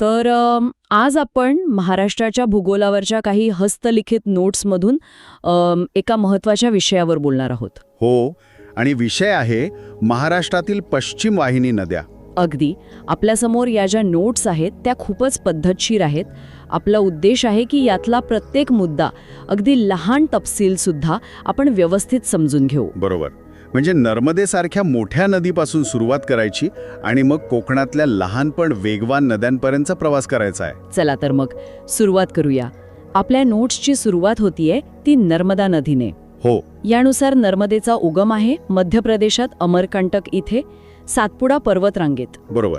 तर आज आपण महाराष्ट्राच्या भूगोलावरच्या काही हस्तलिखित नोट्समधून एका महत्त्वाच्या विषयावर बोलणार आहोत. हो आणि विषय आहे महाराष्ट्रातील पश्चिम वाहिनी नद्या. अगदी. आपल्यासमोर या ज्या नोट्स आहेत त्या खूपच पद्धतशीर आहेत. आपला उद्देश आहे की यातला प्रत्येक मुद्दा अगदी लहान तपशीलसुद्धा आपण व्यवस्थित समजून घेऊ. बरोबर. म्हणजे नर्मदेसारख्या मोठ्या नदीपासून सुरुवात करायची आणि मग कोकणातल्या लहान पण वेगवान नद्यांपर्यंतचा प्रवास करायचा आहे. चला तर मग सुरुवात करूया. आपल्या नोट्सची सुरुवात होतीये ती नर्मदा नदीने. हो. यानुसार नर्मदेचा उगम आहे मध्य प्रदेशात अमरकंटक इथे सातपुडा पर्वतरांगेत. बरोबर.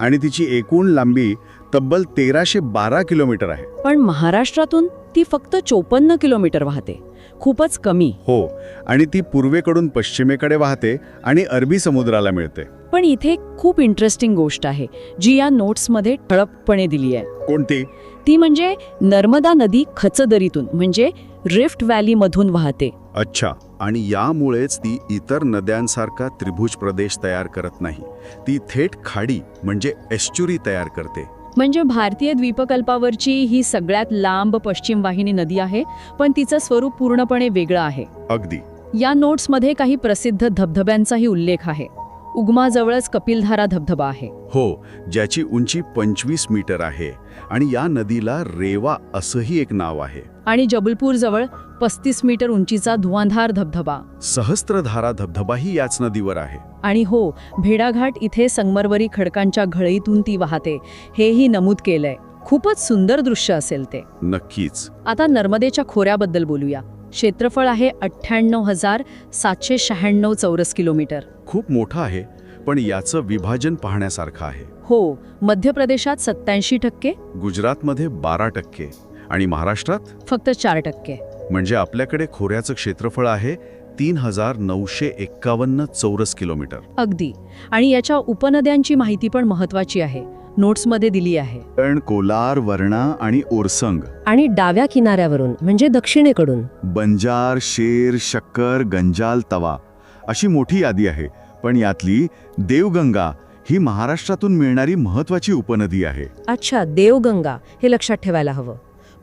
आणि तिची एकूण लांबी तब्बल तेराशे बारा किलोमीटर आहे. पण महाराष्ट्रातून ती फक्त चोपन्न किलोमीटर वाहते. खूपच कमी. हो आणि ती पूर्वेकडून पश्चिमेकडे वाहते आणि अरबी समुद्राला मिळते. पण इथे खूप इंटरेस्टिंग गोष्ट आहे जी या नोट्समध्ये ठळकपणे दिली आहे. कोणती? ती म्हणजे नर्मदा नदी खचदरीतून म्हणजे रिफ्ट व्हॅलीमधून वाहते. अच्छा आणि यामुळेच ती इतर नद्यांसारखा त्रिभुज प्रदेश तयार करत नाही. ती थेट खाडी म्हणजे एस्चुरी तयार करते. म्हणजे भारतीय द्वीपकल्पावरची ही सगळ्यात लांब पश्चिम वाहिनी नदी आहे पण तिचं स्वरूप पूर्णपणे वेगळं आहे. अगदी. या नोट्समध्ये काही प्रसिद्ध धबधब्यांचाही उल्लेख आहे. उगमाजवळच कपिलधारा धबधबा आहे. हो ज्याची उंची पंचवीस मीटर आहे आणि या नदीला रेवा असंही एक नाव आहे. आणि जबलपूरजवळ पस्तीस मीटर उंचीचा धुवांधार धबधबा. सहस्त्रधारा धबधबाही याच नदीवर आहे. आणि हो भेडाघाट इथे संगमरवरी खडकांच्या घळईतून ती वाहते. हेही नमूद केलंय. खूपच सुंदर दृश्य असेल ते. नक्कीच. आता नर्मदेच्या खोऱ्याबद्दल बोलूया. क्षेत्रफळ आहे अठ्ठ्याण्णव हजार सातशे शहाण्णव चौरस किलोमीटर. खूप मोठं आहे पण याचं विभाजन पाहण्यासारखं आहे. हो मध्य प्रदेशात सत्याऐंशी टक्के. गुजरातमध्ये बारा टक्के आणि महाराष्ट्रात? फक्त चार टक्के. म्हणजे आपल्याकडे खोऱ्याचं क्षेत्रफळ आहे तीन हजार नऊशे एक्कावन्न चौरस किलोमीटर. अगदी. आणि याच्या उपनद्यांची माहिती पण महत्वाची आहे. नोट्समध्ये दिली आहे. पण कोलार वर्णा आणि ओरसंग. आणि डाव्या किनाऱ्यावरून म्हणजे दक्षिणेकडून. बंजार शेर शक्कर गंजाल तवा अशी मोठी यादी आहे. पण यातली देवगंगा ही महाराष्ट्रातून मिळणारी महत्वाची उपनदी आहे. अच्छा देवगंगा हे लक्षात ठेवायला हवं.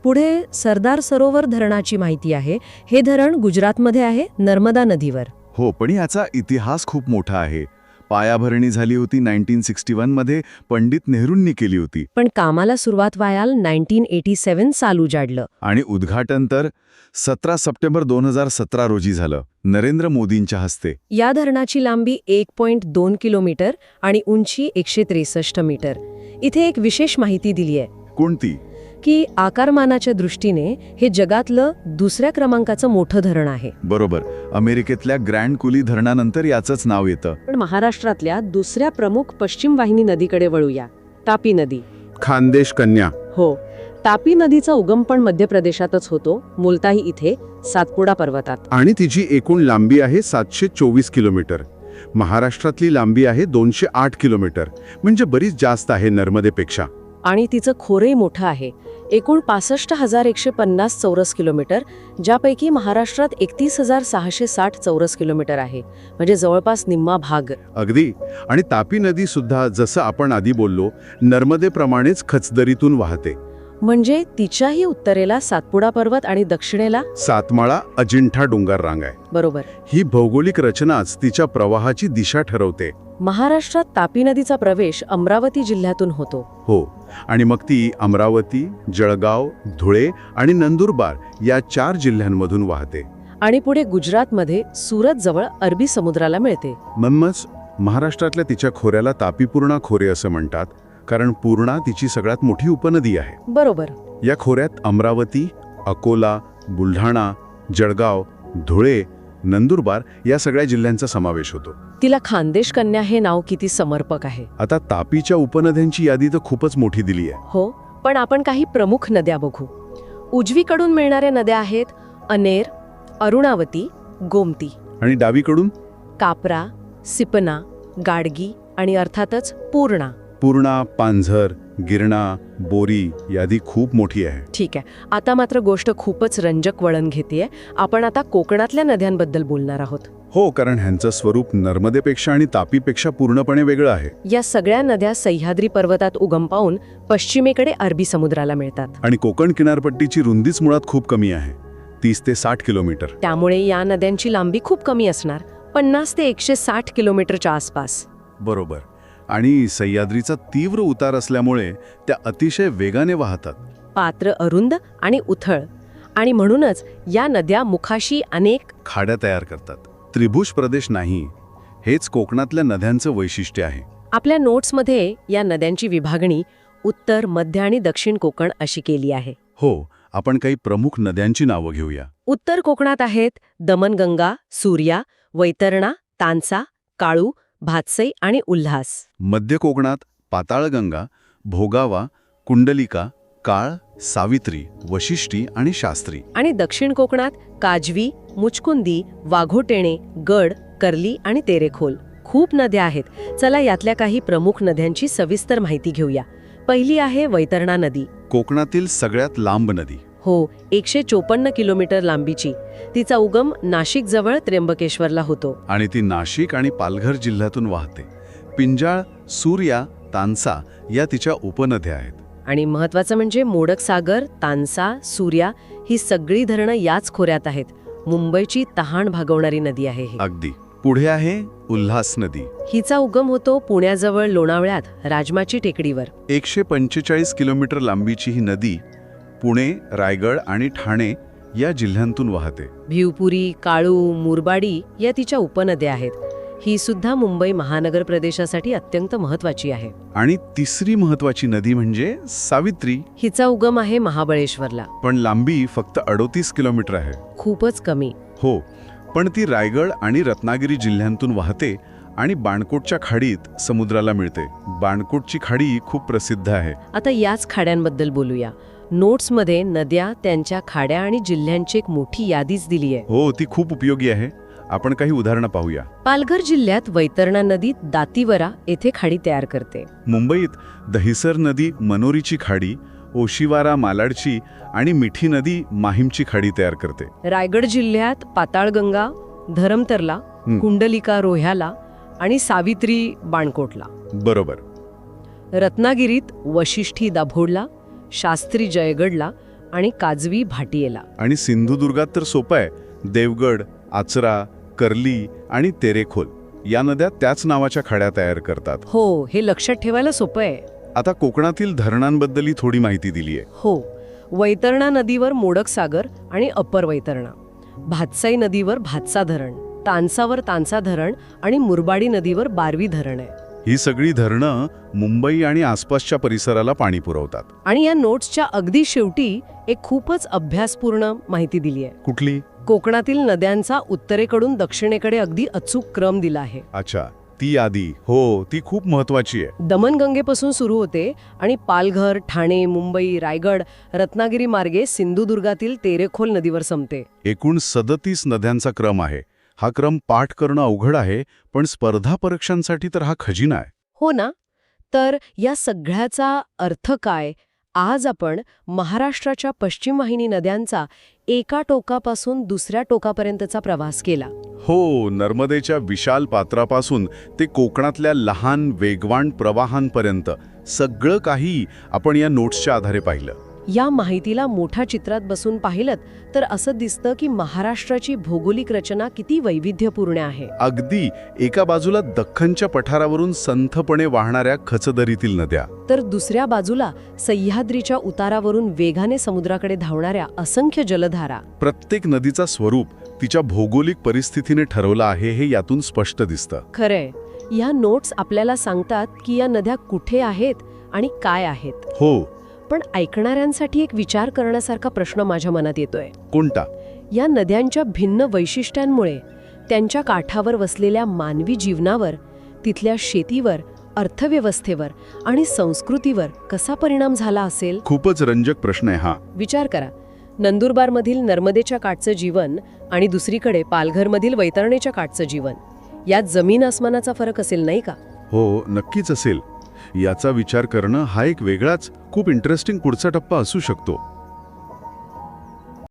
पुढे सरदार सरोवर धरणाची माहिती आहे. हे धरण गुजरातमध्ये आहे नर्मदा नदीवर. हो पण याचा इतिहास खूप मोठा आहे. पायाभरणी झाली होती नाईन्टीन सिक्स्टी मध्ये पंडित नेहरूंनी केली होती. पण कामाला सुरुवात व्हायल नाईन्टीन एटी सेव्हन साल उजाडलं आणि उद्घाटन तर सतरा सप्टेंबर दोन हजार सतरा रोजी झालं नरेंद्र मोदींच्या हस्ते. या धरणाची लांबी एक पॉइंट दोन किलोमीटर आणि उंची एकशे त्रेसष्ट मीटर. इथे एक विशेष माहिती दिली आहे कोणती? की आकारमानाच्या दृष्टीने हे जगातलं दुसऱ्या क्रमांकाचं मोठं धरण आहे. बरोबर. अमेरिकेतल्या ग्रँड कुली धरणानंतर याचंच नाव येतं. पण महाराष्ट्रातल्या दुसऱ्या प्रमुख पश्चिम वाहिनी नदीकडे वळूया. तापी नदी. खानदेश कन्या. हो. तापी नदीचा उगम पण मध्य प्रदेशातच होतो. मुलताही इथे सातपुडा पर्वतात. आणि तिची एकूण लांबी आहे सातशे चोवीस किलोमीटर. महाराष्ट्रातली लांबी आहे दोनशे आठ किलोमीटर. म्हणजे बरीच जास्त आहे नर्मदेपेक्षा. आणि तिचं खोरही मोठं आहे. एकूण पासष्ट हजार एकशे पन्नास चौरस किलोमीटर ज्यापैकी महाराष्ट्रात एकतीस हजार सहाशे साठ चौरस किलोमीटर आहे. म्हणजे जवळपास निम्मा भाग. अगदी. आणि तापी नदी सुद्धा जसं आपण आधी बोललो नर्मदेप्रमाणेच खचदरीतून वाहते. म्हणजे तिच्याही उत्तरेला सातपुडा पर्वत आणि दक्षिणेला? सातमाळा अजिंठा डोंगर रांग आहे. बरोबर. ही भौगोलिक रचनाच तिच्या प्रवाहाची दिशा ठरवते. महाराष्ट्रात तापी नदीचा प्रवेश अमरावती जिल्ह्यातून होतो. हो आणि मग ती अमरावती जळगाव धुळे आणि नंदुरबार या चार जिल्ह्यांमधून वाहते. आणि पुढे गुजरातमध्ये सुरत जवळ अरबी समुद्राला मिळते. मम्मच महाराष्ट्रातल्या तिच्या खोऱ्याला तापीपूर्णा खोरे असं म्हणतात. कारण पूर्णा तिची सगळ्यात मोठी उपनदी आहे. बरोबर. या खोऱ्यात अमरावती अकोला बुलढाणा जळगाव धुळे नंदुरबार या सगळ्या जिल्ह्यांचा समावेश होतो. तिला खानदेश कन्या हे नाव किती समर्पक आहे. आता तापीच्या उपनद्यांची यादी तर खूपच मोठी दिली आहे. हो पण आपण काही प्रमुख नद्या बघू. उजवीकडून मिळणाऱ्या नद्या आहेत अनेर अरुणावती गोमती. आणि डावीकडून? कापरा सिपना गाडगी आणि अर्थातच पूर्णा. पूर्णा पांझर गिरणा बोरी यादी खूप मोठी आहे. ठीक आहे. आता मात्र गोष्ट खूपच रंजक वळण घेतेय. आपण आता कोकणातल्या नद्यांबद्दल बोलणार आहोत. हो कारण ह्यांचं स्वरूप नर्मदेपेक्षा आणि तापीपेक्षा पूर्णपणे वेगळं आहे. या सगळ्या नद्या सह्याद्री पर्वतात उगम पावून पश्चिमेकडे अरबी समुद्राला मिळतात. आणि कोकण किनारपट्टीची रुंदीच मुळात खूप कमी आहे. तीस ते साठ किलोमीटर. त्यामुळे या नद्यांची लांबी खूप कमी असणार. पन्नास ते एकशे साठ किलोमीटरच्या आसपास. बरोबर. आणि सह्याद्रीचा तीव्र उतार असल्यामुळे त्या अतिशय वेगाने वाहतात. पात्र अरुंद आणि उथळ. आणि म्हणूनच या नद्या मुखाशी अनेक खाड्या तयार करतात. त्रिभुज प्रदेश नाही. हेच कोकणातल्या नद्यांचं वैशिष्ट्य आहे. आपल्या नोट्समध्ये या नद्यांची विभागणी उत्तर मध्य आणि दक्षिण कोकण अशी केली आहे. हो आपण काही प्रमुख नद्यांची नावं घेऊया. उत्तर कोकणात आहेत दमनगंगा सूर्या वैतरणा तानसा काळू भातसई आणि उल्हास. मध्य कोकणात पाताळगंगा भोगावा कुंडलिका काळ सावित्री वशिष्ठी आणि शास्त्री. आणि दक्षिण कोकणात काजवी मुचकुंदी वाघोटेणे गड कर्ली आणि तेरेखोल. खूप नद्या आहेत. चला यातल्या काही प्रमुख नद्यांची सविस्तर माहिती घेऊया. पहिली आहे वैतरणा नदी. कोकणातील सगळ्यात लांब नदी. हो एकशे चोपन्न किलोमीटर लांबीची. तिचा उगम नाशिकजवळ त्र्यंबकेश्वरला होतो. आणि ती नाशिक आणि पालघर जिल्ह्यातून वाहते. पिंजाळ सूर्या तानसा या तिच्या उपनद्या आहेत. आणि महत्वाचं म्हणजे मोडक सागर तानसा सूर्या ही सगळी धरणं याच खोऱ्यात आहेत. मुंबईची तहान भागवणारी नदी आहे ही. अगदी. पुढे आहे उल्हास नदी. हिचा उगम होतो पुण्याजवळ लोणावळ्यात राजमाची टेकडीवर. एकशे पंचेचाळीस किलोमीटर लांबीची ही नदी पुणे रायगड आणि ठाणे या जिल्ह्यांतून वाहते. भिवपुरी काळू मुरबाडी या तिच्या उपनद्या आहेत. ही सुद्धा मुंबई महानगर प्रदेशासाठी अत्यंत महत्वाची आहे. आणि तिसरी महत्वाची नदी म्हणजे सावित्री. हिचा उगम आहे महाबळेश्वरला. पण लांबी फक्त अडोतीस किलोमीटर आहे. खूपच कमी. हो पण ती रायगड आणि रत्नागिरी जिल्ह्यांतून वाहते आणि बाणकोटच्या खाडीत समुद्राला मिळते. बाणकोटची खाडी खूप प्रसिद्ध आहे. आता याच खाड्यांबद्दल बोलूया. नोट्समध्ये नद्या त्यांच्या खाड्या आणि जिल्ह्यांची एक मोठी यादीच दिली आहे हो ती खूप उपयोगी आहे. आपण काही उदाहरणं पाहूया. पालघर जिल्ह्यात वैतरणा नदी दातीवरा येथे खाडी तयार करते. मुंबईत दहिसर नदी मनोरीची खाडी ओशिवारा मालाडची आणि मिठी नदी माहीमची खाडी तयार करते. रायगड जिल्ह्यात पाताळगंगा धरमतरला. कुंडलिका रोह्याला आणि सावित्री बाणकोटला. बरोबर. रत्नागिरीत वशिष्ठी दाभोडला शास्त्री जयगडला आणि काजवी भाटियेला. आणि सिंधुदुर्गात तर सोपं आहे. देवगड आचरा कर्ली आणि तेरेखोल. या नद्या त्याच नावाच्या खाड्या तयार करतात. हो हे लक्षात ठेवायला सोपं आहे. आता कोकणातील धरणांबद्दलही थोडी माहिती दिली आहे. हो वैतरणा नदीवर मोडक सागर आणि अप्पर वैतरणा. भातसाई नदीवर भातसा धरण तानसावर तानसा धरण आणि मुरबाडी नदीवर बारवी धरण आहे. ही सगळी धरणं मुंबई आणि आसपासच्या परिसराला पाणी पुरवतात. आणि या नोट्सच्या अगदी शेवटी एक खूपच अभ्यासपूर्ण माहिती दिली आहे. कुठली? कोकणातील नद्यांचा उत्तरेकडून दक्षिणेकडे अगदी अचूक क्रम दिला आहे. अच्छा ती यादी. हो ती खूप महत्वाची आहे. दमनगंगेपासून सुरू होते आणि पालघर ठाणे मुंबई रायगड रत्नागिरी मार्गे सिंधुदुर्गातील तेरेखोल नदीवर संपते. एकूण सदतीस नद्यांचा क्रम आहे. हा क्रम पाठ करणं अवघड आहे पण स्पर्धा परीक्षांसाठी तर हा खजिना आहे. हो ना? तर या सगळ्याचा अर्थ काय? आज आपण महाराष्ट्राच्या पश्चिम वाहिनी नद्यांचा एका टोकापासून दुसऱ्या टोकापर्यंतचा प्रवास केला. हो नर्मदेच्या विशाल पात्रापासून ते कोकणातल्या लहान वेगवान प्रवाहांपर्यंत सगळं काही आपण या नोट्सच्या आधारे पाहिलं. या माहितीला मोठ्या चित्रात बसून पाहिलं तर असं दिसतं की महाराष्ट्राची भौगोलिक रचना किती वैविध्यपूर्ण आहे. अगदी एका बाजूला दख्खनच्या पठारावरून संथपणे वाहणाऱ्या खचदरीतील नद्या. तर दुसऱ्या बाजूला सह्याद्रीच्या उतारावरून वेगाने समुद्राकडे धावणाऱ्या असंख्य जलधारा. प्रत्येक नदीचा स्वरूप तिच्या भौगोलिक परिस्थितीने ठरवलं आहे हे यातून स्पष्ट दिसतं. खरंय. या नोट्स आपल्याला सांगतात की या नद्या कुठे आहेत आणि काय आहेत. हो पण ऐकणाऱ्यांसाठी एक विचार करण्यासारखा प्रश्न माझ्या मनात येतोय. कोणता? या नद्यांच्या भिन्न वैशिष्ट्यांमुळे त्यांच्या काठावर वसलेल्या मानवी जीवनावर तिथल्या शेतीवर अर्थव्यवस्थेवर आणि संस्कृतीवर कसा परिणाम झाला असेल? खूपच रंजक प्रश्न आहे हा. विचार करा. नंदुरबारमधील नर्मदेच्या काठचं जीवन आणि दुसरीकडे पालघरमधील वैतरणेच्या काठचं जीवन. यात जमीन आसमानाचा फरक असेल नाही का? हो नक्कीच असेल. याचा विचार करणं हा एक वेगळाच खूप इंटरेस्टिंग पुढचा टप्पा असू शकतो.